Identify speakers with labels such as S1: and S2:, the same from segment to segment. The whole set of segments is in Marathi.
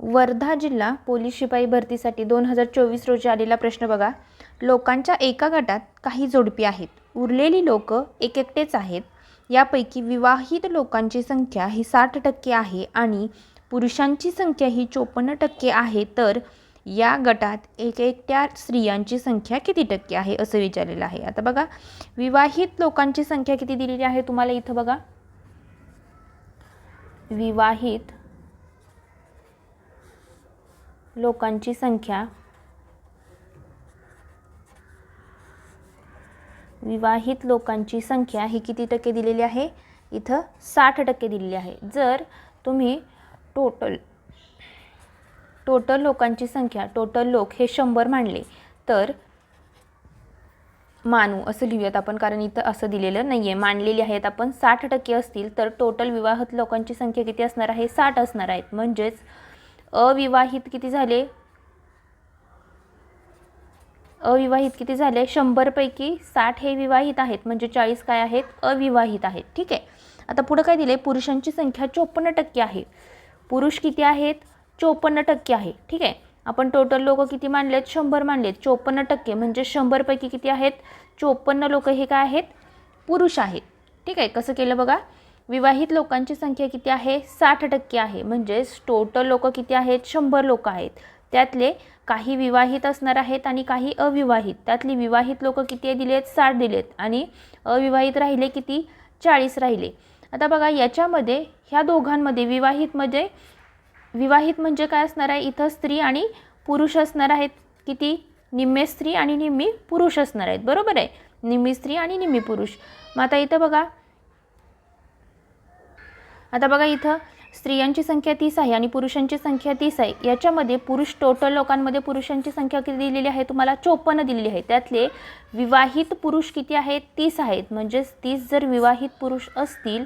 S1: वर्धा जिल्हा पोलीस शिपाई भरतीसाठी दोन हजार चोवीस रोजी आलेला प्रश्न बघा. लोकांच्या एका गटात काही जोडपी आहेत. उरलेली लोक एक एकटेच आहेत. यापैकी विवाहित लोकांची संख्या ही साठ टक्के आहे आणि पुरुषांची संख्या ही चोपन्न टक्के आहे. तर या गटात एक एकट्या स्त्रियांची संख्या किती टक्के आहे असं विचारलेलं आहे. आता बघा विवाहित लोकांची संख्या किती दिलेली आहे तुम्हाला इथं बघा. विवाहित लोकांची संख्या. विवाहित लोकांची संख्या ही किती टक्के दिलेली आहे? इथं साठ टक्के दिलेली आहे. जर तुम्ही टोटल टोटल लोकांची संख्या टोटल लोक हे शंभर मांडले तर मानू असं लिहूयात आपण कारण इथं असं दिलेलं नाही आहे मांडलेली आहेत आपण साठ टक्के असतील तर टोटल विवाहित लोकांची संख्या किती असणार आहे? साठ असणार आहेत. म्हणजेच अविवाहित किती झाले? अविवाहित किती झाले? शंभरपैकी साठ हे विवाहित आहेत. म्हणजे चाळीस काय आहेत? अविवाहित आहेत. ठीक आहे. आता पुढं काय दिले पुरुषांची संख्या चोपन्न टक्के आहे. पुरुष किती आहेत? चोपन्न टक्के आहे. ठीक आहे. आपण टोटल लोक किती मानलेत? शंभर मानलेत. चोपन्न टक्के. म्हणजे शंभरपैकी किती आहेत? चोपन्न लोक हे काय आहेत? पुरुष आहेत. ठीक आहे. कसं केलं बघा? विवाहित लोकांची संख्या किती आहे? साठ टक्के आहे. म्हणजेच टोटल लोक किती आहेत? शंभर लोक आहेत. त्यातले काही विवाहित असणार आहेत आणि काही अविवाहित. त्यातली विवाहित लोक किती दिलेत? साठ दिलेत. आणि अविवाहित राहिले किती? चाळीस राहिले. आता बघा याच्यामध्ये ह्या दोघांमध्ये विवाहितमध्ये म्हणजे, विवाहित म्हणजे काय असणार आहे? इथं स्त्री आणि पुरुष असणार आहेत. किती? निम्मे स्त्री आणि निम्मी पुरुष असणार आहेत. बरोबर आहे? निम्मी स्त्री आणि निम्मी पुरुष. मग आता इथं बघा आता बघा इथं स्त्रियांची संख्या तीस आहे आणि पुरुषांची संख्या तीस आहे. याच्यामध्ये पुरुष टोटल लोकांमध्ये पुरुषांची संख्या किती दिलेली आहे? तुम्हाला चोपन्न दिलेली आहे. त्यातले विवाहित पुरुष किती आहेत? तीस आहेत. म्हणजेच तीस जर विवाहित पुरुष असतील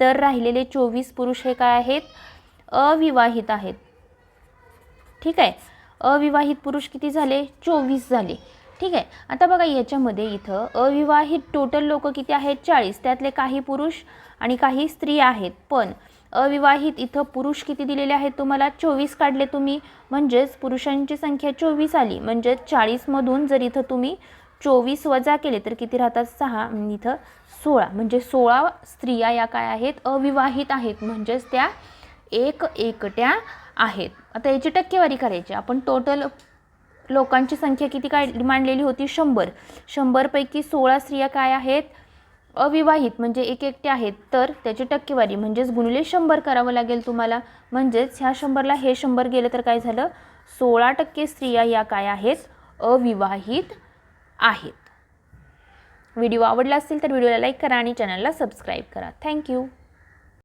S1: तर राहिलेले चोवीस पुरुष हे काय आहेत? अविवाहित आहेत. ठीक आहे? अविवाहित पुरुष किती झाले? चोवीस झाले. ठीक आहे. आता बघा याच्यामध्ये इथं अविवाहित टोटल लोक किती आहेत? चाळीस. त्यातले काही पुरुष आणि काही स्त्री आहेत. पण अविवाहित इथं पुरुष किती दिलेले आहेत तुम्हाला? चोवीस काढले तुम्ही. म्हणजेच पुरुषांची संख्या चोवीस आली. म्हणजेच चाळीसमधून जर इथं तुम्ही चोवीस वजा केले तर किती राहतात? सहा. आणि इथं सोळा. म्हणजे सोळा स्त्रिया या काय आहेत? अविवाहित आहेत. म्हणजेच त्या एक एकट्या आहेत. आता याची टक्केवारी करायची. आपण टोटल लोकांची संख्या किती काय मांडलेली होती? शंभर. शंभरपैकी सोळा स्त्रिया काय आहेत? अविवाहित म्हणजे एक एकटे आहेत. तर त्याची टक्केवारी म्हणजेच गुणिले शंभर करावं लागेल तुम्हाला. म्हणजेच ह्या शंभरला हे शंभर गेलं तर काय झालं? सोळा टक्के स्त्रिया या काय आहेत? अविवाहित आहेत. व्हिडिओ आवडला असेल तर व्हिडिओला लाईक करा आणि चॅनलला सबस्क्राईब करा. थँक्यू.